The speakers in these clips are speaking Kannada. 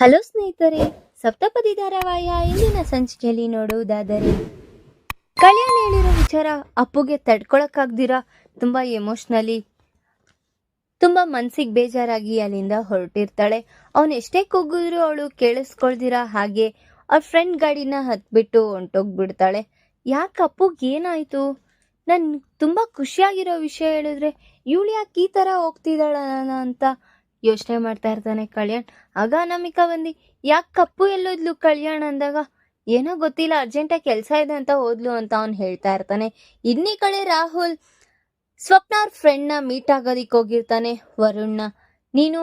ಹಲೋ ಸ್ನೇಹಿತರೆ, ಸಪ್ತಪದಿ ಧಾರಾವಾಹಿಯ ಇಂದಿನ ಸಂಚಿಕೆಯಲ್ಲಿ ನೋಡುವುದಾದರೆ, ಕಲ್ಯಾಣ ಹೇಳಿರೋ ವಿಚಾರ ಅಪ್ಪುಗೆ ತಡ್ಕೊಳಕ್ಕಾಗ್ದಿರ? ತುಂಬಾ ಎಮೋಷ್ನಲಿ ತುಂಬಾ ಮನ್ಸಿಗೆ ಬೇಜಾರಾಗಿ ಅಲ್ಲಿಂದ ಹೊರಟಿರ್ತಾಳೆ. ಅವನ್ ಎಷ್ಟೇ ಕುಗ್ಗಿದ್ರು ಅವಳು ಕೇಳಿಸ್ಕೊಳ್ದಿರಾ ಹಾಗೆ ಅವ್ರ ಫ್ರೆಂಡ್ ಗಾಡಿನ ಹತ್ಬಿಟ್ಟು ಹೊಂಟೋಗ್ಬಿಡ್ತಾಳೆ. ಯಾಕೆ ಅಪ್ಪುಗೆ ಏನಾಯ್ತು? ನನ್ ತುಂಬಾ ಖುಷಿಯಾಗಿರೋ ವಿಷಯ ಹೇಳಿದ್ರೆ, ಇವಳು ಯಾಕೆ ಈ ತರ ಹೋಗ್ತಿದ್ದಾಳ ಅಂತ ಯೋಚನೆ ಮಾಡ್ತಾ ಇರ್ತಾನೆ ಕಲ್ಯಾಣ್. ಆಗ ಅನಾಮಿಕಾ ಬಂದು, ಯಾಕೆ ಕಪ್ಪು ಎಲ್ಲೋದ್ಲು ಕಲ್ಯಾಣ್? ಅಂದಾಗ, ಏನೋ ಗೊತ್ತಿಲ್ಲ ಅರ್ಜೆಂಟಾಗಿ ಕೆಲಸ ಇದೆ ಅಂತ ಹೋದ್ಲು ಅಂತ ಅವ್ನು ಹೇಳ್ತಾ ಇರ್ತಾನೆ. ಇನ್ನೀ ಕಡೆ ರಾಹುಲ್, ಸ್ವಪ್ನ ಅವ್ರ ಫ್ರೆಂಡ್ನ ಮೀಟ್ ಆಗೋದಿಕ್ಕೆ ಹೋಗಿರ್ತಾನೆ, ವರುಣ್ನ. ನೀನು,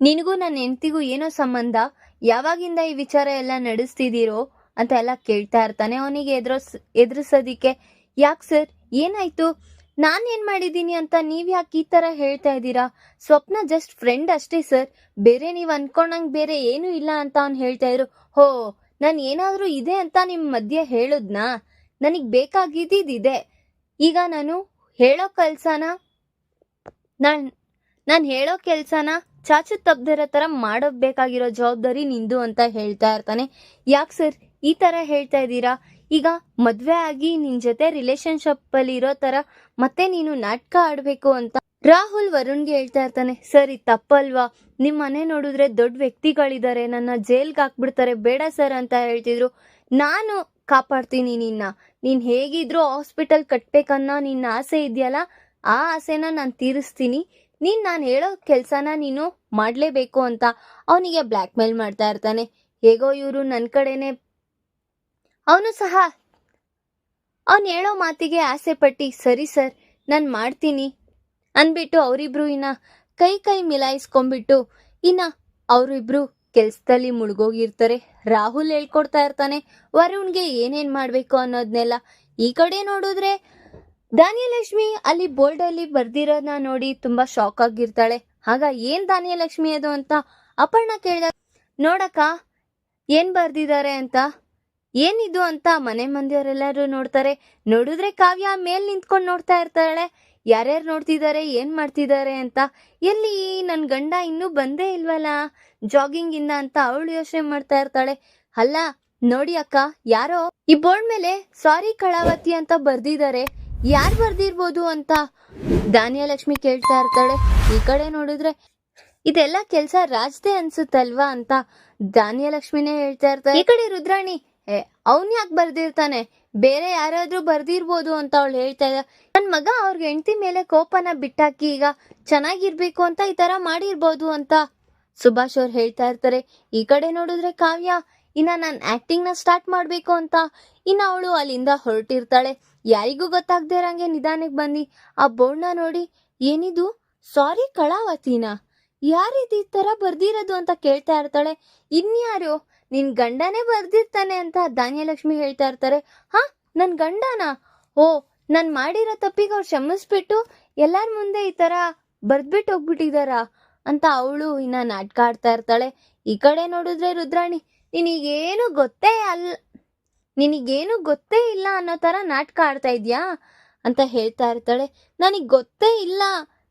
ನಿನಗೂ ನನ್ನ ಹೆಂಡತಿಗೂ ಏನೋ ಸಂಬಂಧ? ಯಾವಾಗಿಂದ ಈ ವಿಚಾರ ಎಲ್ಲ ನಡೆಸ್ತಿದ್ದೀರೋ ಅಂತ ಎಲ್ಲ ಕೇಳ್ತಾ ಇರ್ತಾನೆ. ಅವನಿಗೆ ಎದುರಿಸ್, ಎದುರಿಸೋದಿಕ್ಕೆ, ಯಾಕೆ ಸರ್, ಏನಾಯ್ತು? ನಾನೇನ್ ಮಾಡಿದ್ದೀನಿ ಅಂತ ನೀವ್ ಯಾಕೆ ಈ ತರ ಹೇಳ್ತಾ ಇದ್ದೀರಾ? ಸ್ವಪ್ನ ಜಸ್ಟ್ ಫ್ರೆಂಡ್ ಅಷ್ಟೇ ಸರ್. ಬೇರೆ ನೀವು ಅನ್ಕೊಂಡಂಗೆ ಬೇರೆ ಏನೂ ಇಲ್ಲ ಅಂತ ಅವ್ನು ಹೇಳ್ತಾ ಇದ್ರು. ಹೋ, ನಾನು ಏನಾದರೂ ಇದೆ ಅಂತ ನಿಮ್ಮ ಮಧ್ಯೆ ಹೇಳುದ್ನಾ? ನನಗ್ ಬೇಕಾಗಿದ್ದಿದೆ ಈಗ ನಾನು ಹೇಳೋ ಕೆಲಸನ ನಾನು ನಾನು ಹೇಳೋ ಕೆಲಸನ ಚಾಚು ತಪ್ಪದಿರೋ ತರ ಮಾಡೋಬೇಕಾಗಿರೋ ಜವಾಬ್ದಾರಿ ನಿಂದು ಅಂತ ಹೇಳ್ತಾ ಇರ್ತಾನೆ. ಯಾಕೆ ಸರ್ ಈ ತರ ಹೇಳ್ತಾ ಇದ್ದೀರಾ? ಈಗ ಮದ್ವೆ ಆಗಿ ನಿನ್ ಜೊತೆ ರಿಲೇಶನ್ಶಿಪ್ ಅಲ್ಲಿ ಇರೋ ತರ ಮತ್ತೆ ನೀನು ನಾಟಕ ಆಡ್ಬೇಕು ಅಂತ ರಾಹುಲ್ ವರುಣ್ಗೆ ಹೇಳ್ತಾ ಇರ್ತಾನೆ, ಸರಿ, ತಪ್ಪಲ್ವಾ? ನಿಮ್ ಮನೆ ನೋಡಿದ್ರೆ ದೊಡ್ಡ ವ್ಯಕ್ತಿಗಳಿದ್ದಾರೆ ನನ್ನ ಜೈಲ್ಗೆ ಹಾಕ್ಬಿಡ್ತಾರೆ, ಬೇಡ ಸರ್ ಅಂತ ಹೇಳ್ತಿದ್ರು. ನಾನು ಕಾಪಾಡ್ತೀನಿ ನಿನ್ನ. ನೀನ್ ಹೇಗಿದ್ರು ಹಾಸ್ಪಿಟಲ್ ಕಟ್ಬೇಕನ್ನೋ ನಿನ್ನ ಆಸೆ ಇದೆಯಲ್ಲ? ಆ ಆಸೆನ ನಾನು ತೀರಿಸ್ತೀನಿ. ನೀನ್ ನಾನು ಹೇಳೋ ಕೆಲ್ಸನ ನೀನು ಮಾಡಲೇಬೇಕು ಅಂತ. ಅವನಿಗೆ ಬ್ಲ್ಯಾಕ್ ಮೇಲ್ ಮಾಡ್ತಾ ಇರ್ತಾನೆ, ಹೇಗೋ ಇವರು ನನ್ನ ಕಡೆನೆ ಅವನು ಸಹ, ಅವನು ಹೇಳೋ ಮಾತಿಗೆ ಆಸೆ ಪಟ್ಟಿ, ಸರಿ ಸರ್, ನಾನು ಮಾಡ್ತೀನಿ, ಅಂದ್ಬಿಟ್ಟು ಅವರಿಬ್ರು ಇನ್ನ ಕೈ ಕೈ ಮಿಲಾಯಿಸ್ಕೊಂಡ್ಬಿಟ್ಟು ಇನ್ನ ಅವರಿಬ್ರು ಕೆಲ್ಸದಲ್ಲಿ ಮುಳುಗೋಗಿರ್ತಾರೆ. ರಾಹುಲ್ ಹೇಳ್ಕೊಡ್ತಾ ಇರ್ತಾನೆ, ವರುಣ್ಗೆ ಏನೇನ್ ಮಾಡಬೇಕು ಅನ್ನೋದನ್ನೆಲ್ಲ ಈ ಕಡೆ ನೋಡಿದ್ರೆ ಧಾನ್ಯಲಕ್ಷ್ಮಿ ಅಲ್ಲಿ ಬೋರ್ಡ್ ಅಲ್ಲಿ ಬರ್ದಿರೋದನ್ನ ನೋಡಿ ತುಂಬಾ ಶಾಕ್ ಆಗಿರ್ತಾಳೆ. ಆಗ ಏನ್ ಧಾನ್ಯಲಕ್ಷ್ಮಿ ಅದು ಅಂತ ಅಪರ್ಣ ಕೇಳಿದಾಗ, ನೋಡಕ್ಕ, ಏನ್ ಬರ್ದಿದ್ದಾರೆ ಅಂತ? ಏನಿದು ಅಂತ ಮನೆ ಮಂದಿಯವರೆಲ್ಲರೂ ನೋಡ್ತಾರೆ. ನೋಡಿದ್ರೆ ಕಾವ್ಯ ಮೇಲ್ ನಿಂತ್ಕೊಂಡು ನೋಡ್ತಾ ಇರ್ತಾಳೆ. ಯಾರ್ಯಾರು ನೋಡ್ತಿದ್ದಾರೆ, ಏನ್ ಮಾಡ್ತಿದ್ದಾರೆ ಅಂತ. ಎಲ್ಲಿ ನನ್ ಗಂಡ ಇನ್ನೂ ಬಂದೇ ಇಲ್ವಲ್ಲ? ಜಾಗಿಂಗ್ ಇಂದ ಅಂತ ಅವಳು ಯೋಚನೆ ಮಾಡ್ತಾ ಇರ್ತಾಳೆ. ಅಲ್ಲ, ನೋಡಿ ಅಕ್ಕ, ಯಾರೋ ಈ ಬೋರ್ಡ್ ಮೇಲೆ ಸಾರಿ ಕಳಾವತಿ ಅಂತ ಬರ್ದಿದ್ದಾರೆ. ಯಾರು ಬರ್ದಿರ್ಬೋದು ಅಂತ ಧಾನ್ಯಲಕ್ಷ್ಮಿ ಕೇಳ್ತಾ ಇರ್ತಾಳೆ. ಈ ಕಡೆ ನೋಡಿದ್ರೆ ಇದೆಲ್ಲ ಕೆಲ್ಸ ರಾಜ್ದೆ ಅನ್ಸುತ್ತಲ್ವಾ ಅಂತ ಧಾನ್ಯಲಕ್ಷ್ಮಿನೇ ಹೇಳ್ತಾ ಇರ್ತಾರೆ ಈ ಕಡೆ ರುದ್ರಾಣಿ ಅವ್ನ್ ಯಾಕೆ ಬರ್ದಿರ್ತಾನೆ? ಬೇರೆ ಯಾರಾದ್ರೂ ಬರ್ದಿರ್ಬೋದು ಅಂತ ಅವಳು ಹೇಳ್ತಾ ಇದ್ದ. ನನ್ ಮಗ ಅವ್ರ ಹೆಂಡತಿ ಮೇಲೆ ಕೋಪನ ಬಿಟ್ಟಾಕಿ ಈಗ ಚೆನ್ನಾಗಿರ್ಬೇಕು ಅಂತ ಈ ತರ ಮಾಡಿರ್ಬೋದು ಅಂತ ಸುಭಾಷ್ ಅವ್ರು ಹೇಳ್ತಾ ಇರ್ತಾರೆ. ಈ ಕಡೆ ನೋಡಿದ್ರೆ ಕಾವ್ಯ, ಇನ್ನ ನಾನು ನ ಸ್ಟಾರ್ಟ್ ಮಾಡ್ಬೇಕು ಅಂತ. ಇನ್ನ ಅವಳು ಅಲ್ಲಿಂದ ಹೊರಟಿರ್ತಾಳೆ. ಯಾರಿಗೂ ಗೊತ್ತಾಗ್ದೇ ಇರಂಗೆ ನಿಧಾನಕ್ಕೆ ಬಂದು ಆ ಬೋರ್ಡ್ನ ನೋಡಿ, ಏನಿದು? ಸಾರಿ ಕಳಾವತಿನ. ಯಾರಿದು ಈ ತರ ಬರ್ದಿರೋದು ಅಂತ ಕೇಳ್ತಾ ಇರ್ತಾಳೆ. ಇನ್ಯಾರು? ನಿನ್ ಗಂಡನೇ ಬರ್ದಿರ್ತಾನೆ ಅಂತ ಧಾನ್ಯಲಕ್ಷ್ಮಿ ಹೇಳ್ತಾ ಇರ್ತಾರೆ. ಹಾ, ನನ್ ಗಂಡನ? ಓ, ನಾನು ಮಾಡಿರೋ ತಪ್ಪಿಗೆ ಅವ್ರು ಕ್ಷಮಿಸ್ಬಿಟ್ಟು ಎಲ್ಲಾರ ಮುಂದೆ ಈ ತರ ಬರ್ದ್ಬಿಟ್ಟು ಹೋಗ್ಬಿಟ್ಟಿದಾರ? ಅಂತ ಅವಳು ಇನ್ನ ನಾಟಕ ಆಡ್ತಾ ಇರ್ತಾಳೆ. ಈ ಕಡೆ ನೋಡಿದ್ರೆ ರುದ್ರಾಣಿ, ನಿನಗೇನು ಗೊತ್ತೇ ಅಲ್ಲ ನಿನಗೇನು ಗೊತ್ತೇ ಇಲ್ಲ ಅನ್ನೋ ತರ ನಾಟಕ ಆಡ್ತಾ ಇದ್ಯಾ? ಅಂತ ಹೇಳ್ತಾ ಇರ್ತಾಳೆ. ನನಗ್ ಗೊತ್ತೇ ಇಲ್ಲ.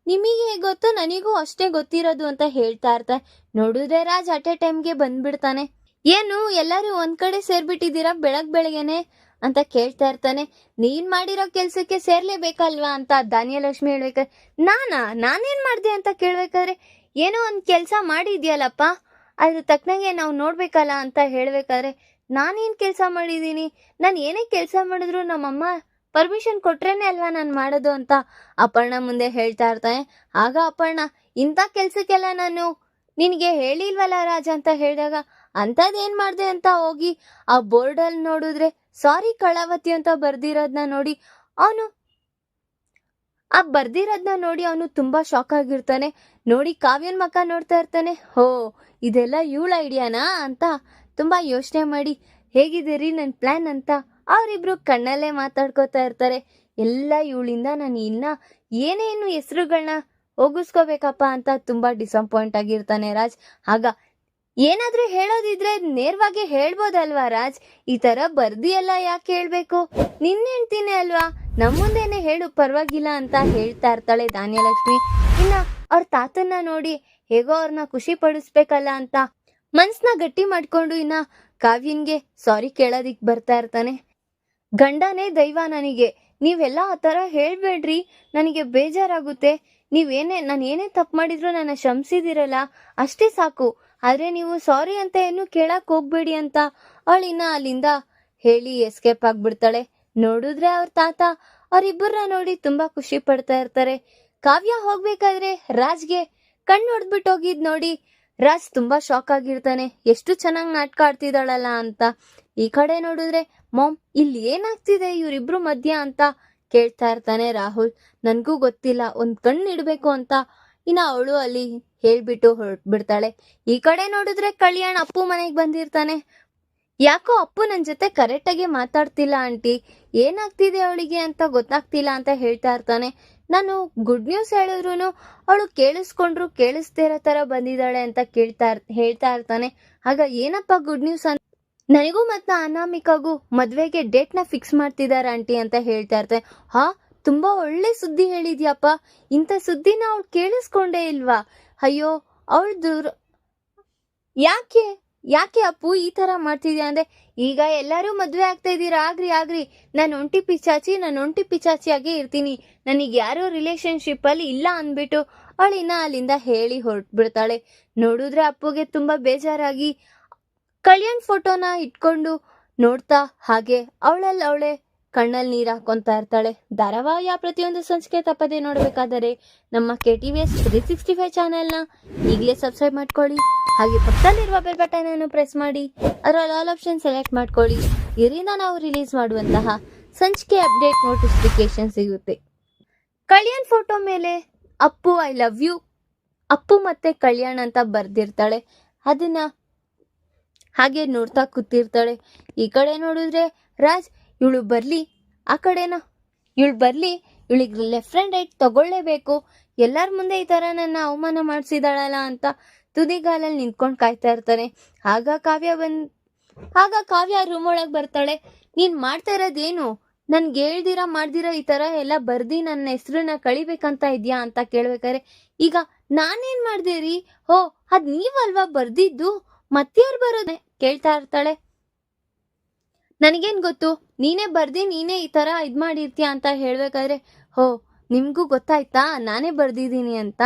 ನಿಮಗೆ ಹೇಗೆ ಗೊತ್ತು, ನನಗೂ ಅಷ್ಟೇ ಗೊತ್ತಿರೋದು ಅಂತ ಹೇಳ್ತಾ ಇರ್ತಾರೆ ನೋಡಿದ್ರೆ ರಾಜ್ ಅಟ್ ಎ ಟೈಮ್ಗೆ ಬಂದ್ಬಿಡ್ತಾನೆ. ಏನು, ಎಲ್ಲರೂ ಒಂದ್ ಕಡೆ ಸೇರ್ಬಿಟ್ಟಿದ್ದೀರಾ? ಬೆಳಗ್ ಬೆಳಗ್ಗೆನೆ ಅಂತ ಕೇಳ್ತಾ ಇರ್ತಾನೆ. ನೀನ್ ಮಾಡಿರೋ ಕೆಲ್ಸಕ್ಕೆ ಸೇರ್ಲೇಬೇಕಲ್ವಾ ಅಂತ ಧಾನ್ಯಲಕ್ಷ್ಮಿ ಹೇಳ್ಬೇಕಾದ್ರೆ, ನಾನಾ? ನಾನೇನ್ ಮಾಡ್ದೆ ಅಂತ ಕೇಳ್ಬೇಕಾದ್ರೆ, ಏನೋ ಒಂದ್ ಕೆಲ್ಸ ಮಾಡಿದ್ಯಲ್ಲಪ್ಪ, ಅದ್ರ ತಕ್ಕನಂಗೆ ನಾವು ನೋಡ್ಬೇಕಲ್ಲ ಅಂತ ಹೇಳ್ಬೇಕಾದ್ರೆ, ನಾನೇನ್ ಕೆಲಸ ಮಾಡಿದೀನಿ ನಾನು ಏನೇ ಕೆಲಸ ಮಾಡಿದ್ರು ನಮ್ಮಮ್ಮ ಪರ್ಮಿಷನ್ ಕೊಟ್ರೇನೆ ಅಲ್ವಾ ನಾನು ಮಾಡೋದು ಅಂತ ಅಪರ್ಣ ಮುಂದೆ ಹೇಳ್ತಾ ಇರ್ತಾನೆ. ಆಗ ಅಪರ್ಣ, ಇಂಥ ಕೆಲ್ಸಕ್ಕೆಲ್ಲ ನಾನು ನಿನಗೆ ಹೇಳಿಲ್ವಲ್ಲ ರಾಜ ಅಂತ ಹೇಳಿದಾಗ ಅಂಥದ್ದೇನ್ ಮಾಡ್ದೆ ಅಂತ ಹೋಗಿ ಆ ಬೋರ್ಡಲ್ಲಿ ನೋಡಿದ್ರೆ, ಸಾರಿ ಕಳಾವತಿ ಅಂತ ಬರ್ದಿರೋದನ್ನ ನೋಡಿ ಅವನು. ಆ ಬರ್ದಿರೋದನ್ನ ನೋಡಿ ಅವನು ತುಂಬಾ ಶಾಕ್ ಆಗಿರ್ತಾನೆ. ನೋಡಿ ಕಾವ್ಯನ್ ಮಕ್ಕ ನೋಡ್ತಾ ಇರ್ತಾನೆ. ಹೋ, ಇದೆಲ್ಲ ಇವಳ ಐಡಿಯಾನಾ ಅಂತ ತುಂಬಾ ಯೋಚನೆ ಮಾಡಿ, ಹೇಗಿದ್ದೀರಿ ನನ್ನ ಪ್ಲಾನ್ ಅಂತ ಅವರಿಬ್ರು ಕಣ್ಣಲ್ಲೇ ಮಾತಾಡ್ಕೋತಾ ಇರ್ತಾರೆ. ಎಲ್ಲ ಇವಳಿಂದ ನಾನು ಇನ್ನ ಏನೇನು ಹೆಸರುಗಳನ್ನ ಹೋಗಿಸ್ಕೋಬೇಕಪ್ಪ ಅಂತ ತುಂಬಾ ಡಿಸಪಾಯಿಂಟ್ ಆಗಿರ್ತಾನೆ ರಾಜ್. ಆಗ ಏನಾದ್ರೂ ಹೇಳೋದಿದ್ರೆ ನೇರವಾಗಿ ಹೇಳ್ಬೋದಲ್ವಾ ರಾಜ್? ಈ ತರ ಬರ್ದಿಯಲ್ಲ ಯಾಕೆ ಹೇಳ್ಬೇಕು? ನಿನ್ನ ಹೇಳ್ತೀನಿ ಅಲ್ವಾ? ನಮ್ಮ ಮುಂದೆನೆ ಹೇಳು ಪರವಾಗಿಲ್ಲ ಅಂತ ಹೇಳ್ತಾ ಇರ್ತಾಳೆ ಧಾನ್ಯಲಕ್ಷ್ಮಿ. ಇನ್ನ ಅವ್ರ ತಾತನ್ನ ನೋಡಿ ಹೇಗೋ ಅವ್ರನ್ನ ಖುಷಿ ಪಡಿಸ್ಬೇಕಲ್ಲ ಅಂತ. ಮನ್ಸ್ನ ಗಟ್ಟಿ ಮಾಡ್ಕೊಂಡು ಇನ್ನ ಕಾವ್ಯನ್ಗೆ ಸಾರಿ ಕೇಳೋದಿಕ್ ಬರ್ತಾ ಇರ್ತಾನೆ. ಗಂಡನೇ ದೈವ ನನಗೆ. ನೀವೆಲ್ಲ ಆ ಥರ ಹೇಳ್ಬೇಡ್ರಿ. ನನಗೆ ಬೇಜಾರಾಗುತ್ತೆ. ನೀವೇನೇ ನಾನು ಏನೇ ತಪ್ಪು ಮಾಡಿದ್ರು ನನ್ನ ಶ್ರಮಿಸಿದಿರಲ್ಲ. ಅಷ್ಟೇ ಸಾಕು. ಆದರೆ ನೀವು ಸಾರಿ ಅಂತ ಏನು ಕೇಳಕ್ ಹೋಗ್ಬೇಡಿ ಅಂತ ಅವಳಿನ್ನ ಅಲ್ಲಿಂದ ಹೇಳಿ ಎಸ್ಕೇಪ್ ಆಗ್ಬಿಡ್ತಾಳೆ. ನೋಡಿದ್ರೆ ಅವ್ರ ತಾತ, ಅವರಿಬ್ಬರನ್ನ ನೋಡಿ ತುಂಬಾ ಖುಷಿ ಪಡ್ತಾ ಇರ್ತಾರೆ. ಕಾವ್ಯ ಹೋಗ್ಬೇಕಾದ್ರೆ ರಾಜ್ಗೆ ಕಣ್ಣು ಹೊಡೆದ್ಬಿಟ್ಟು ಹೋಗಿದ್ ನೋಡಿ ರಾಜ್ ತುಂಬಾ ಶಾಕ್ ಆಗಿರ್ತಾನೆ. ಎಷ್ಟು ಚೆನ್ನಾಗಿ ನಾಟಕ ಆಡ್ತಿದ್ದಾಳಲ್ಲ ಅಂತ. ಈ ಕಡೆ ನೋಡಿದ್ರೆ ಮಾಮ್ ಇಲ್ಲಿ ಏನಾಗ್ತಿದೆ ಇವರಿಬ್ರು ಮಧ್ಯ ಅಂತ ಕೇಳ್ತಾ ಇರ್ತಾನೆ ರಾಹುಲ್. ನನಗೂ ಗೊತ್ತಿಲ್ಲ, ಒಂದ್ ಕಣ್ಣು ಇಡಬೇಕು ಅಂತ. ಇನ್ನ ಅವಳು ಅಲ್ಲಿ ಹೇಳ್ಬಿಟ್ಟು ಹೊರಟ್ಬಿಡ್ತಾಳೆ. ಈ ಕಡೆ ನೋಡಿದ್ರೆ ಕಲ್ಯಾಣ್ ಅಪ್ಪು ಮನೆಗೆ ಬಂದಿರ್ತಾನೆ. ಯಾಕೋ ಅಪ್ಪು ನನ್ನ ಜೊತೆ ಕರೆಕ್ಟಾಗಿ ಮಾತಾಡ್ತಿಲ್ಲ ಆಂಟಿ. ಏನಾಗ್ತಿದೆ ಅವಳಿಗೆ ಅಂತ ಗೊತ್ತಾಗ್ತಿಲ್ಲ ಅಂತ ಹೇಳ್ತಾ ಇರ್ತಾನೆ. ನಾನು ಗುಡ್ ನ್ಯೂಸ್ ಹೇಳಿದ್ರು ಅವಳು ಕೇಳಿಸ್ಕೊಂಡ್ರು ಕೇಳಿಸ್ದೇ ಇರೋ ಥರ ಬಂದಿದ್ದಾಳೆ ಅಂತ ಕೇಳ್ತಾ ಹೇಳ್ತಾ ಇರ್ತಾನೆ. ಆಗ ಏನಪ್ಪ ಗುಡ್ ನ್ಯೂಸ್ ಅಂತ ನನಗೂ ಮತ್ತು ಅನಾಮಿಕಾಗೂ ಮದುವೆಗೆ ನ ಫಿಕ್ಸ್ ಮಾಡ್ತಿದ್ದಾರೆ ಆಂಟಿ ಅಂತ ಹೇಳ್ತಾ ಇರ್ತಾನೆ. ಹಾ, ತುಂಬಾ ಒಳ್ಳೆ ಸುದ್ದಿ ಹೇಳಿದ್ಯಪ್ಪ. ಇಂಥ ಸುದ್ದಿನ ಅವಳು ಕೇಳಿಸ್ಕೊಂಡೇ ಇಲ್ವಾ? ಅಯ್ಯೋ ಅವ್ರದ್ದು ಯಾಕೆ ಯಾಕೆ ಅಪ್ಪು ಈ ಥರ ಮಾಡ್ತಿದ್ಯಾ ಅಂದ್ರೆ, ಈಗ ಎಲ್ಲರೂ ಮದುವೆ ಆಗ್ತಾ ಇದ್ದೀರಾ? ಆಗ್ರಿ ಆಗ್ರಿ. ನಾನು ಒಂಟಿ ಪಿಚಾಚಿ, ನಾನು ಒಂಟಿ ಪಿಚಾಚಿಯಾಗೇ ಇರ್ತೀನಿ. ನನಗೆ ಯಾರೋ ರಿಲೇಶನ್ಶಿಪ್ ಅಲ್ಲಿ ಇಲ್ಲ ಅಂದ್ಬಿಟ್ಟು ಅವಳಿನ ಅಲ್ಲಿಂದ ಹೇಳಿ ಹೊರಟ್ಬಿಡ್ತಾಳೆ. ನೋಡಿದ್ರೆ ಅಪ್ಪುಗೆ ತುಂಬಾ ಬೇಜಾರಾಗಿ, ಕಲ್ಯಾಣ್ ಫೋಟೋನ ಇಟ್ಕೊಂಡು ನೋಡ್ತಾ ಹಾಗೆ ಅವಳಲ್ಲಿ ಅವಳೆ ಕಣ್ಣಲ್ಲಿ ನೀರು ಹಾಕೊಂತಾ ಇರ್ತಾಳೆ. ಧಾರಾವಾಹಿಯ ಪ್ರತಿಯೊಂದು ಸಂಚಿಕೆ ತಪ್ಪದೆ ನೋಡಬೇಕಾದರೆ ನಮ್ಮ K T V S three sixty five ಚಾನೆಲ್ನ ಈಗಲೇ ಸಬ್ಸ್ಕ್ರೈಬ್ ಮಾಡ್ಕೊಳ್ಳಿ. ಹಾಗೆ ಪಕ್ಕದಲ್ಲಿರುವ ಬೆಲ್ ಬಟನ್ ಅನ್ನು ಪ್ರೆಸ್ ಮಾಡಿ. ಅದರಲ್ಲಿ ಆಲ್ ಆಪ್ಷನ್ ಸೆಲೆಕ್ಟ್ ಮಾಡ್ಕೊಳ್ಳಿ. ಇದರಿಂದ ನಾವು ರಿಲೀಸ್ ಮಾಡುವಂತಹ ಸಂಚಿಕೆ ಅಪ್ಡೇಟ್ ನೋಟಿಫಿಕೇಶನ್ ಸಿಗುತ್ತೆ. ಕಲ್ಯಾಣ್ ಫೋಟೋ ಮೇಲೆ Appu I love you Appu ಮತ್ತೆ ಕಲ್ಯಾಣ್ ಅಂತ ಬರ್ದಿರ್ತಾಳೆ. ಅದನ್ನ ಹಾಗೆ ನೋಡ್ತಾ ಕೂತಿರ್ತಾಳೆ. ಈ ಕಡೆ ನೋಡಿದ್ರೆ ರಾಜ್ ಇವಳು ಬರಲಿ ಆ ಕಡೆನಾ? ಇವಳು ಬರಲಿ, ಇವಳಿಗೆ ಲೆಫ್ಟ್ ಆ್ಯಂಡ್ ರೈಟ್ ತಗೊಳ್ಳೇಬೇಕು. ಎಲ್ಲರ ಮುಂದೆ ಈ ಥರ ನನ್ನ ಅವಮಾನ ಮಾಡಿಸಿದಾಳಲ್ಲ ಅಂತ ತುದಿಗಾಲಲ್ಲಿ ನಿಂತ್ಕೊಂಡು ಕಾಯ್ತಾ ಇರ್ತಾನೆ. ಆಗ ಕಾವ್ಯ ಬಂದ್, ಆಗ ಕಾವ್ಯ ರೂಮ್ ಒಳಗೆ ಬರ್ತಾಳೆ. ನೀನು ಮಾಡ್ತಾ ಇರೋದೇನು? ನನ್ಗೆ ಹೇಳ್ದಿರ, ಮಾಡ್ದಿರ ಈ ಥರ ಎಲ್ಲ ಬರ್ದಿ ನನ್ನ ಹೆಸ್ರನ್ನ ಕಳಿಬೇಕಂತ ಇದೆಯಾ ಅಂತ ಕೇಳ್ಬೇಕಾದ್ರೆ, ಈಗ ನಾನೇನು ಮಾಡಿದೆ ರೀ? ಹೋ, ಅದು ನೀವಲ್ವಾ ಬರ್ದಿದ್ದು? ಯಾರು ಬರೋದೆ? ಕೇಳ್ತಾ ಇರ್ತಾಳೆ. ನನಗೇನ್ ಗೊತ್ತು? ನೀನೇ ಬರ್ದಿ, ನೀನೇ ಈ ತರ ಇದ್ ಮಾಡಿರ್ತೀಯ ಅಂತ ಹೇಳ್ಬೇಕಾದ್ರೆ, ಹೋ, ನಿಮ್ಗೂ ಗೊತ್ತಾಯ್ತಾ? ನಾನೇ ಬರ್ದಿದ್ದೀನಿ ಅಂತ.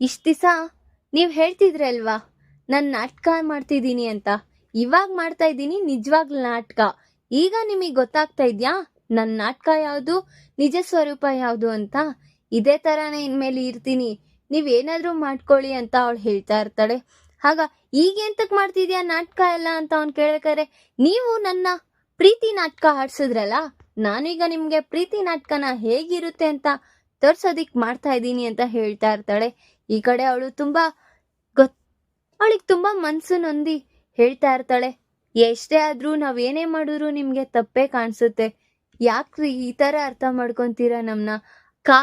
ಇಷ್ಟ ದಿವಸ ನೀವು ಹೇಳ್ತಿದ್ರಿ ಅಲ್ವಾ? ನಾನು ನಾಟಕ ಮಾಡ್ತಿದ್ದೀನಿ ಅಂತ. ಇವಾಗ ಮಾಡ್ತಾ ಇದ್ದೀನಿ, ನಿಜವಾಗ್ಲೂ ನಾಟಕ. ಈಗ ನಿಮಗೆ ಗೊತ್ತಾಗ್ತಾ ಇದ್ಯಾ? ನನ್ನ ನಾಟಕ ಯಾವುದು? ನಿಜ ಸ್ವರೂಪ ಯಾವುದು ಅಂತ. ಇದೇ ಥರನೇ ಇನ್ಮೇಲೆ ಇರ್ತೀನಿ. ನೀವೇನಾದರೂ ಮಾಡ್ಕೊಳ್ಳಿ ಅಂತ ಅವಳು ಹೇಳ್ತಾ ಇರ್ತಾಳೆ. ಆಗ ಈಗ ಎಂತಕ್ ಮಾಡ್ತಿದ್ಯಾ ನಾಟಕ ಎಲ್ಲ ಅಂತ ಅವ್ನು ಕೇಳ್ಬೇಕಾರೆ ನೀವು ನನ್ನ ಪ್ರೀತಿ ನಾಟಕ ಆಡ್ಸಿದ್ರಲ್ಲ, ನಾನೀಗ ನಿಮ್ಗೆ ಪ್ರೀತಿ ನಾಟಕನ ಹೇಗಿರುತ್ತೆ ಅಂತ ತೋರ್ಸೋದಿಕ್ ಮಾಡ್ತಾ ಇದ್ದೀನಿ ಅಂತ ಹೇಳ್ತಾ ಇರ್ತಾಳೆ. ಈ ಕಡೆ ಅವಳು ತುಂಬಾ ಗೊತ್, ಅವಳಿಗೆ ತುಂಬಾ ಮನ್ಸು ನೊಂದಿ ಹೇಳ್ತಾ ಇರ್ತಾಳೆ. ಎಷ್ಟೇ ಆದ್ರೂ ಏನೇ ಮಾಡಿದ್ರು ನಿಮ್ಗೆ ತಪ್ಪೇ ಕಾಣಿಸುತ್ತೆ. ಯಾಕ್ರಿ ಈ ತರ ಅರ್ಥ ಮಾಡ್ಕೊಂತೀರಾ ನಮ್ನ? ಕಾ,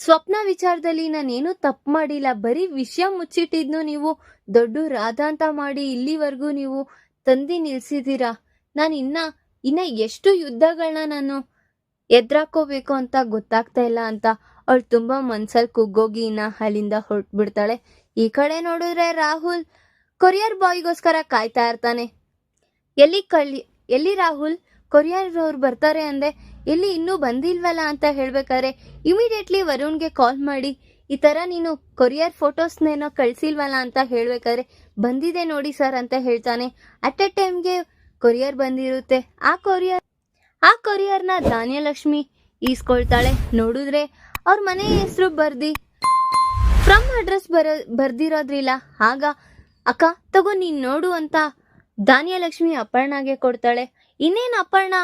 ಸ್ವಪ್ನ ವಿಚಾರದಲ್ಲಿ ನಾನೇನು ತಪ್ಪು ಮಾಡಿಲ್ಲ. ಬರೀ ವಿಷಯ ಮುಚ್ಚಿಟ್ಟಿದ್ನು ನೀವು ದೊಡ್ಡ ರಾಧಾಂತ ಮಾಡಿ ಇಲ್ಲಿವರೆಗೂ ನೀವು ತಂದಿ ನಿಲ್ಸಿದ್ದೀರಾ? ನಾನು ಇನ್ನ ಇನ್ನ ಎಷ್ಟು ಯುದ್ಧಗಳನ್ನ ನಾನು ಎದ್ರಾಕೋಬೇಕು ಅಂತ ಗೊತ್ತಾಗ್ತಾ ಇಲ್ಲ ಅಂತ ಅವಳು ತುಂಬಾ ಮನ್ಸಲ್ಲಿ ಕುಗ್ಗೋಗಿ ಇನ್ನ ಅಲ್ಲಿಂದ ಹೊರಟ್ಬಿಡ್ತಾಳೆ. ಈ ಕಡೆ ನೋಡಿದ್ರೆ ರಾಹುಲ್ ಕೊರಿಯರ್ ಬಾಯ್ಗೋಸ್ಕರ ಕಾಯ್ತಾ ಇರ್ತಾನೆ. ಎಲ್ಲಿ ಕಳ್ಳಿ, ಎಲ್ಲಿ ರಾಹುಲ್ ಕೊರಿಯರ್ ಅವ್ರು ಬರ್ತಾರೆ ಅಂದೆ ಎಲ್ಲಿ ಇನ್ನೂ ಬಂದಿಲ್ವಲ್ಲ ಅಂತ ಹೇಳ್ಬೇಕಾದ್ರೆ ಇಮಿಡಿಯೇಟ್ಲಿ ವರುಣ್ಗೆ ಕಾಲ್ ಮಾಡಿ, ಈ ತರ ನೀನು ಕೊರಿಯರ್ ಫೋಟೋಸ್ನೇನೋ ಕಳ್ಸಿಲ್ವಲ್ಲ ಅಂತ ಹೇಳ್ಬೇಕಾದ್ರೆ ಬಂದಿದೆ ನೋಡಿ ಸರ್ ಅಂತ ಹೇಳ್ತಾನೆ. ಅಟ್ ಎ ಟೈಮ್ಗೆ ಕೊರಿಯರ್ ಬಂದಿರುತ್ತೆ. ಆ ಕೊರಿಯರ್, ಆ ಕೊರಿಯರ್ನ ಧಾನ್ಯಲಕ್ಷ್ಮಿ ಈಸ್ಕೊಳ್ತಾಳೆ. ನೋಡಿದ್ರೆ ಅವ್ರ ಮನೆ ಹೆಸರು ಬರ್ದಿ. ಫ್ರಮ್ ಅಡ್ರೆಸ್ ಬರ, ಬರ್ದಿರೋದ್ರಿಲ್ಲ. ಆಗ, ಅಕ್ಕ, ತಗೋ ನೀನ್ ನೋಡು ಅಂತ ಧಾನ್ಯಲಕ್ಷ್ಮಿ ಅಪರ್ಣಾಗೆ ಕೊಡ್ತಾಳೆ. ಇನ್ನೇನು ಅಪರ್ಣ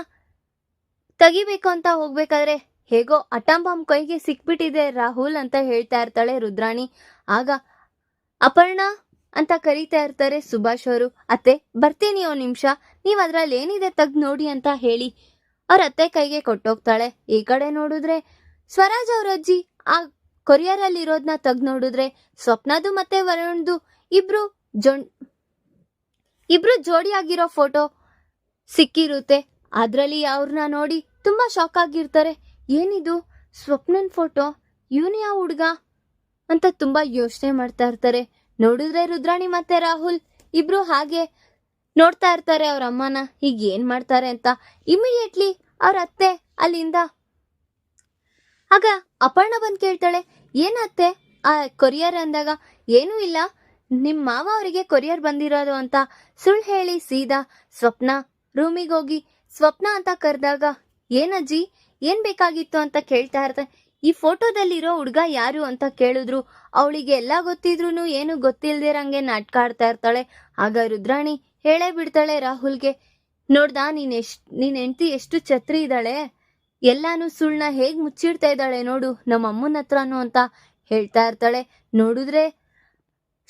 ತೆಗಿಬೇಕು ಅಂತ ಹೋಗ್ಬೇಕಾದ್ರೆ ಹೇಗೋ ಅಟಂಬಂ ಕೈಗೆ ಸಿಕ್ಬಿಟ್ಟಿದೆ ರಾಹುಲ್ ಅಂತ ಹೇಳ್ತಾ ಇರ್ತಾಳೆ ರುದ್ರಾಣಿ. ಆಗ ಅಪರ್ಣ ಅಂತ ಕರೀತಾ ಇರ್ತಾರೆ ಸುಭಾಷ್ ಅವರು. ಅತ್ತೆ, ಬರ್ತೀನಿ ಒಂದು ನಿಮಿಷ. ನೀವು ಅದ್ರಲ್ಲಿ ಏನಿದೆ ತಗ್ ನೋಡಿ ಅಂತ ಹೇಳಿ. ಅವ್ರ ಅತ್ತೆ ಕೈಗೆ ಕೊಟ್ಟೋಗ್ತಾಳೆ. ಈ ಕಡೆ ನೋಡಿದ್ರೆ ಸ್ವರಾಜ್ ಅವ್ರ ಅಜ್ಜಿ, ಆ ಕೊರಿಯರ್ ಅಲ್ಲಿ ಇರೋದ್ನ ತೆಗ್ದ್ ನೋಡಿದ್ರೆ ಸ್ವಪ್ನದು ಮತ್ತೆ ವರುಣ್ದು ಇಬ್ರು ಜೊ ಇಬ್ರು ಜೋಡಿಯಾಗಿರೋ ಫೋಟೋ ಸಿಕ್ಕಿರುತ್ತೆ. ಅದರಲ್ಲಿ ಅವ್ರನ್ನ ನೋಡಿ ತುಂಬಾ ಶಾಕ್ ಆಗಿರ್ತಾರೆ. ಏನಿದು? ಸ್ವಪ್ನನ್ ಫೋಟೋ? ಇವನು ಯಾವ ಹುಡ್ಗ? ಅಂತ ತುಂಬಾ ಯೋಚನೆ ಮಾಡ್ತಾ ಇರ್ತಾರೆ. ನೋಡಿದ್ರೆ ರುದ್ರಾಣಿ ಮತ್ತೆ ರಾಹುಲ್ ಇಬ್ರು ಹಾಗೆ ನೋಡ್ತಾ ಇರ್ತಾರೆ ಅವ್ರ ಅಮ್ಮನ. ಈಗ ಏನ್ ಮಾಡ್ತಾರೆ ಅಂತ ಇಮಿಡಿಯೇಟ್ಲಿ ಅವ್ರ ಅತ್ತೆ ಅಲ್ಲಿಂದ ಆಗ ಅಪರ್ಣ ಬಂದ್ ಕೇಳ್ತಾಳೆ ಏನತ್ತೆ ಆ ಕೊರಿಯರ್ ಅಂದಾಗ ಏನೂ ಇಲ್ಲ. ನಿಮ್ಮ ಮಾವ ಅವರಿಗೆ ಕೊರಿಯರ್ ಬಂದಿರೋದು ಅಂತ ಸುಳ್ಳು ಹೇಳಿ ಸೀದಾ ಸ್ವಪ್ನ ರೂಮಿಗೆ ಹೋಗಿ, ಸ್ವಪ್ನ ಅಂತ ಕರೆದಾಗ ಏನಜ್ಜಿ ಏನ್ ಬೇಕಾಗಿತ್ತು ಅಂತ ಕೇಳ್ತಾ ಇರ್ತಾರೆ ಈ ಫೋಟೋದಲ್ಲಿರೋ ಹುಡ್ಗ ಯಾರು ಅಂತ ಕೇಳಿದ್ರು. ಅವಳಿಗೆ ಎಲ್ಲ ಗೊತ್ತಿದ್ರು ಏನು ಗೊತ್ತಿಲ್ದಿರಂಗೆ ನಾಟಕ ಆಡ್ತಾ ಇರ್ತಾಳೆ. ಆಗ ರುದ್ರಾಣಿ ಹೇಳೇ ಬಿಡ್ತಾಳೆ ರಾಹುಲ್ಗೆ, ನೋಡ್ದಾ ನೀನ್ ಎಷ್ಟ್, ನೀನ್ ಹೆಂಡತಿ ಎಷ್ಟು ಛತ್ರಿ ಇದ್ದಾಳೆ. ಎಲ್ಲಾನು ಸುಳ್ನ ಹೇಗ್ ಮುಚ್ಚಿಡ್ತಾ ಇದ್ದಾಳೆ ನೋಡು, ನಮ್ಮ ಅಮ್ಮನ ಹತ್ರನು ಅಂತ ಹೇಳ್ತಾ ಇರ್ತಾಳೆ. ನೋಡಿದ್ರೆ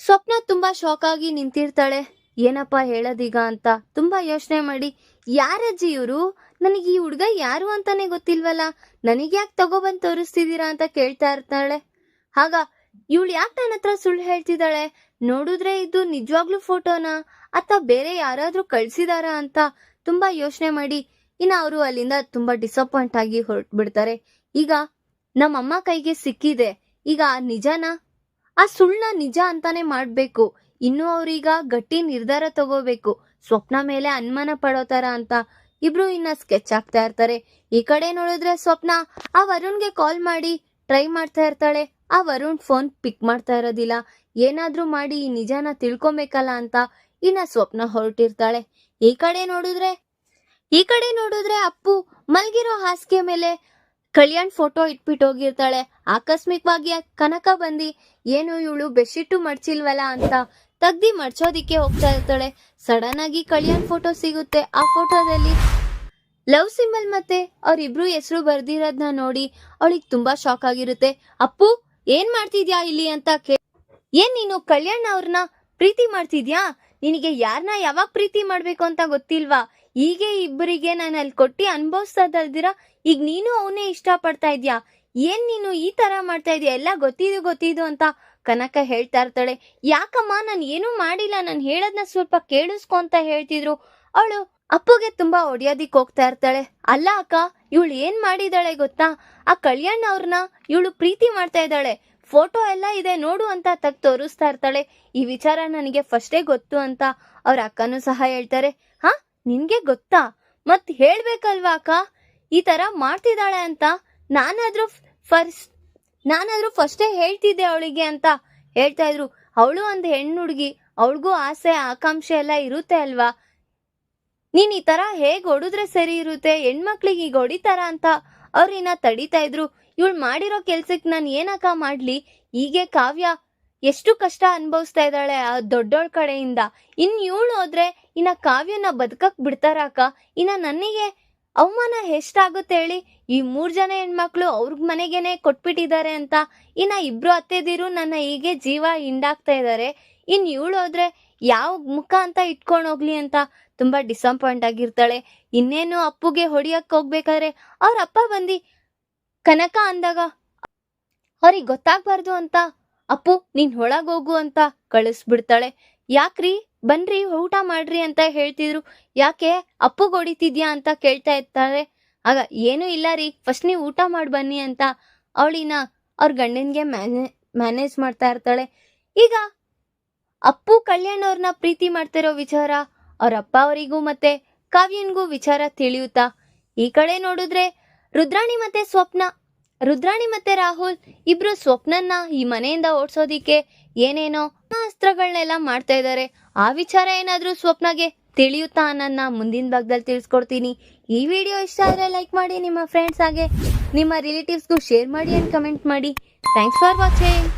ಸ್ವಪ್ನ ತುಂಬಾ ಶಾಕ್ ಆಗಿ ನಿಂತಿರ್ತಾಳೆ. ಏನಪ್ಪ ಹೇಳೋದೀಗ ಅಂತ ತುಂಬಾ ಯೋಚನೆ ಮಾಡಿ. ಯಾರಜ್ಜಿ ಇವರು? ನನಗೆ ಈ ಹುಡ್ಗ ಯಾರು ಅಂತಾನೆ ಗೊತ್ತಿಲ್ವಲ್ಲ? ನನಗೆ ಯಾಕೆ ತಗೋಬಂದು ತೋರಿಸ್ತಿದ್ದೀರಾ ಅಂತ ಕೇಳ್ತಾ ಇರ್ತಾಳೆ. ಆಗ ಇವಳು ಯಾಕೆ ನನ್ನ ಹತ್ರ ಸುಳ್ಳು ಹೇಳ್ತಿದ್ದಾಳೆ? ನೋಡಿದ್ರೆ ಇದು ನಿಜವಾಗ್ಲೂ ಫೋಟೋನಾ? ಅಥವಾ ಬೇರೆ ಯಾರಾದ್ರೂ ಕಳ್ಸಿದಾರಾ ಅಂತ ತುಂಬಾ ಯೋಚನೆ ಮಾಡಿ, ಇನ್ನು ಅವರು ಅಲ್ಲಿಂದ ತುಂಬಾ ಡಿಸಪಾಯಿಂಟ್ ಆಗಿ ಹೊರಟ್ಬಿಡ್ತಾರೆ. ಈಗ ನಮ್ಮಮ್ಮ ಕೈಗೆ ಸಿಕ್ಕಿದೆ. ಈಗ ನಿಜಾನ? ಆ ಸುಳ್ಳ ನಿಜ ಅಂತಾನೆ ಮಾಡ್ಬೇಕು. ಇನ್ನು ಅವ್ರೀಗ ಗಟ್ಟಿ ನಿರ್ಧಾರ ತಗೋಬೇಕು. ಸ್ವಪ್ನ ಮೇಲೆ ಅನುಮಾನ ಪಡೋ ಥರ ಅಂತ ಇಬ್ರು ಇನ್ನ ಸ್ಕೆಚ್ ಆಗ್ತಾ ಇರ್ತಾರೆ. ಈ ಕಡೆ ನೋಡಿದ್ರೆ ಸ್ವಪ್ನ, ಆ ವರುಣ್ಗೆ ಕಾಲ್ ಮಾಡಿ ಟ್ರೈ ಮಾಡ್ತಾ ಇರ್ತಾಳೆ. ಆ ವರುಣ್ ಫೋನ್ ಪಿಕ್ ಮಾಡ್ತಾ ಇರೋದಿಲ್ಲ. ಏನಾದ್ರೂ ಮಾಡಿ ಈ ನಿಜಾನ ತಿಳ್ಕೊಬೇಕಲ್ಲ ಅಂತ ಇನ್ನ ಸ್ವಪ್ನ ಹೊರಟಿರ್ತಾಳೆ. ಈ ಕಡೆ ನೋಡಿದ್ರೆ, ಈ ಕಡೆ ನೋಡಿದ್ರೆ ಅಪ್ಪು ಮಲ್ಗಿರೋ ಹಾಸಿಗೆ ಮೇಲೆ ಕಲ್ಯಾಣ್ ಫೋಟೋ ಇಟ್ಬಿಟ್ಟು ಹೋಗಿರ್ತಾಳೆ. ಆಕಸ್ಮಿಕವಾಗಿ ಕನಕ ಬಂದಿ, ಏನು ಇವಳು ಬೆಡ್ಶೀಟು ಮಡ್ಚಿಲ್ವಲ್ಲ? ಅಂತ ತಗ್ದಿ ಮಡ್ಚೋದಿಕ್ಕೆ ಹೋಗ್ತಾ ಇರ್ತಾಳೆ. ಸಡನ್ ಆಗಿ ಕಲ್ಯಾಣ್ ಫೋಟೋ ಸಿಗುತ್ತೆ. ಆ ಫೋಟೋದಲ್ಲಿ ಲವ್ ಸಿಂಬಲ್ ಮತ್ತೆ ಅವ್ರಿಬ್ರು ಹೆಸರು ಬರ್ದಿರೋದ್ನ ನೋಡಿ ಅವಳಿಗೆ ತುಂಬಾ ಶಾಕ್ ಆಗಿರುತ್ತೆ. ಅಪ್ಪು, ಏನ್ ಮಾಡ್ತಿದ್ಯಾ ಇಲ್ಲಿ? ಅಂತ ಕೇ ಏನ್ ನೀನು ಕಲ್ಯಾಣ್ ಅವ್ರನ್ನ ಪ್ರೀತಿ ಮಾಡ್ತಿದ್ಯಾ? ನಿನಗೆ ಯಾರನ್ನ ಯಾವಾಗ ಪ್ರೀತಿ ಮಾಡ್ಬೇಕು ಅಂತ ಗೊತ್ತಿಲ್ವಾ? ಹೀಗೆ ಇಬ್ಬರಿಗೆ ನಾನು ಅಲ್ಲಿ ಕೊಟ್ಟಿ ಅನ್ಭವಿಸ್ತದಲ್ದಿರ ಈಗ ನೀನು ಅವನೇ ಇಷ್ಟ ಪಡ್ತಾ ಇದ್ಯಾ? ಏನ್ ನೀನು ಈ ತರ ಮಾಡ್ತಾ ಇದೀಯ? ಎಲ್ಲ ಗೊತ್ತಿದ್ದು ಗೊತ್ತಿದ್ದು ಅಂತ ಕನಕ ಹೇಳ್ತಾ ಇರ್ತಾಳೆ, ಯಾಕಮ್ಮ, ನಾನು ಏನೂ ಮಾಡಿಲ್ಲ, ನಾನು ಹೇಳೋದನ್ನ ಸ್ವಲ್ಪ ಕೇಳಿಸ್ಕೊ ಅಂತ ಹೇಳ್ತಿದ್ರು. ಅವಳು ಅಪ್ಪುಗೆ ತುಂಬಾ ಹೊಡಿಯೋದಿಕ್ ಹೋಗ್ತಾ ಇರ್ತಾಳೆ. ಅಲ್ಲ ಅಕ್ಕ, ಇವಳು ಏನ್ ಮಾಡಿದಾಳೆ ಗೊತ್ತಾ? ಆ ಕಲ್ಯಾಣ್ ಅವ್ರನ್ನ ಇವಳು ಪ್ರೀತಿ ಮಾಡ್ತಾ ಇದ್ದಾಳೆ. ಫೋಟೋ ಎಲ್ಲ ಇದೆ, ನೋಡು ಅಂತ ತಗ್ ತೋರಿಸ್ತಾ ಇರ್ತಾಳೆ. ಈ ವಿಚಾರ ನನಗೆ ಫಸ್ಟೇ ಗೊತ್ತು ಅಂತ ಅವ್ರ ಅಕ್ಕನೂ ಸಹ ಹೇಳ್ತಾರೆ. ಹಾ, ನಿನ್ಗೆ ಗೊತ್ತಾ? ಮತ್ ಹೇಳ್ಬೇಕಲ್ವಾ ಅಕ್ಕ? ಈ ತರ ಮಾಡ್ತಿದ್ದಾಳೆ ಅಂತ ನಾನಾದ್ರೂ ಫಸ್ಟ್ ನಾನಾದ್ರೂ ಫಸ್ಟೇ ಹೇಳ್ತಿದ್ದೆ ಅವಳಿಗೆ ಅಂತ ಹೇಳ್ತಾ ಇದ್ರು. ಅವಳು ಒಂದು ಹೆಣ್ಣು ಹುಡುಗಿ ಅವಳಿಗೂ ಆಸೆ, ಆಕಾಂಕ್ಷೆ ಎಲ್ಲ ಇರುತ್ತೆ ಅಲ್ವಾ? ನೀನ್ ಈ ತರ ಹೇಗ್ ಹೊಡಿದ್ರೆ ಸರಿ ಇರುತ್ತೆ? ಹೆಣ್ಮಕ್ಳಿಗೆ ಈಗ ಹೊಡಿತಾರ ಅಂತ ಅವ್ರಿನ್ನ ತಡಿತಾ ಇದ್ರು. ಇವಳು ಮಾಡಿರೋ ಕೆಲ್ಸಕ್ ನಾನು ಏನಕ್ಕ ಮಾಡ್ಲಿ? ಹೀಗೆ ಕಾವ್ಯ ಎಷ್ಟು ಕಷ್ಟ ಅನ್ಭವಿಸ್ತಾ ಇದ್ದಾಳೆ ಆ ದೊಡ್ಡೋಳ್ ಕಡೆಯಿಂದ. ಇನ್ ಇವಳು ಹೋದ್ರೆ ಇನ್ನ ಕಾವ್ಯನ ಬದುಕಕ್ ಬಿಡ್ತಾರ ಅಕ್ಕ? ಇನ್ನ ನನಗೆ ಅವಮಾನ ಎಷ್ಟಾಗುತ್ತೆ ಹೇಳಿ, ಈ ಮೂರ್ ಜನ ಹೆಣ್ಮಕ್ಳು ಅವ್ರ ಮನೆಗೇನೆ ಕೊಟ್ಬಿಟ್ಟಿದ್ದಾರೆ ಅಂತ ಇನ್ನ ಇಬ್ರು ಅತ್ತೆದಿರು ನನ್ನ ಹೀಗೆ ಜೀವ ಹಿಂಡಾಗ್ತಾ ಇದ್ದಾರೆ ಇನ್ ಇವಳು ಹೋದ್ರೆ ಯಾವ ಮುಖ ಅಂತ ಇಟ್ಕೊಂಡು ಹೋಗ್ಲಿ ಅಂತ ತುಂಬಾ ಡಿಸಪಾಯಿಂಟ್ ಆಗಿರ್ತಾಳೆ. ಇನ್ನೇನು ಅಪ್ಪುಗೆ ಹೊಡಿಯಕ್ ಹೋಗ್ಬೇಕಾದ್ರೆ ಅವ್ರ ಅಪ್ಪ ಬಂದಿ ಕನಕ ಅಂದಾಗ, ಅವ್ರಿಗೆ ಗೊತ್ತಾಗ್ಬಾರ್ದು ಅಂತ, ಅಪ್ಪು ನೀನ್ ಒಳಗೋಗು ಅಂತ ಕಳಿಸ್ಬಿಡ್ತಾಳೆ. ಯಾಕ್ರಿ? ಬನ್ರಿ ಊಟ ಮಾಡ್ರಿ ಅಂತ ಹೇಳ್ತಿದ್ರು. ಯಾಕೆ? ಅಪ್ಪುಗ್ ಹೊಡಿತಿದ್ಯಾ ಅಂತ ಕೇಳ್ತಾ ಇರ್ತಾರೆ. ಆಗ, ಏನೂ ಇಲ್ಲ ರೀ ಫಸ್ಟ್ ನೀವು ಊಟ ಮಾಡಿ ಬನ್ನಿ ಅಂತ ಅವಳಿನ ಅವ್ರ ಗಂಡನ್ಗೆ ಮ್ಯಾನೆ, ಮ್ಯಾನೇಜ್ ಮಾಡ್ತಾ ಇರ್ತಾಳೆ. ಈಗ ಅಪ್ಪು ಕಲ್ಯಾಣ್ ಅವ್ರನ್ನ ಪ್ರೀತಿ ಮಾಡ್ತಿರೋ ವಿಚಾರ, ಅವ್ರ ಅಪ್ಪ ಅವರಿಗೂ ಮತ್ತೆ ಕಾವ್ಯನ್ಗೂ ವಿಚಾರ ತಿಳಿಯುತ್ತಾ? ಈ ಕಡೆ ನೋಡಿದ್ರೆ ರುದ್ರಾಣಿ ಮತ್ತೆ ಸ್ವಪ್ನ, ರುದ್ರಾಣಿ ಮತ್ತೆ ರಾಹುಲ್ ಇಬ್ರು ಸ್ವಪ್ನನ್ನ ಈ ಮನೆಯಿಂದ ಓಡಿಸೋದಿಕ್ಕೆ ಏನೇನೋ ಅಸ್ತ್ರಗಳನ್ನೆಲ್ಲ ಮಾಡ್ತಾ ಇದ್ದಾರೆ. ಆ ವಿಚಾರ ಏನಾದ್ರೂ ಸ್ವಪ್ನಗೆ ತಿಳಿಯುತ್ತಾ ನನ್ನ ಮುಂದಿನ ಭಾಗದಲ್ಲಿ ತಿಳಿಸ್ಕೊಡ್ತೀನಿ. ಈ ವಿಡಿಯೋ ಇಷ್ಟ ಆದರೆ ಲೈಕ್ ಮಾಡಿ, ನಿಮ್ಮ ಫ್ರೆಂಡ್ಸ್ ಹಾಗೆ, ನಿಮ್ಮ ರಿಲೇಟಿವ್ಸ್ಗೂ ಶೇರ್ ಮಾಡಿ ಅಂಡ್ ಕಮೆಂಟ್ ಮಾಡಿ. Thanks for watching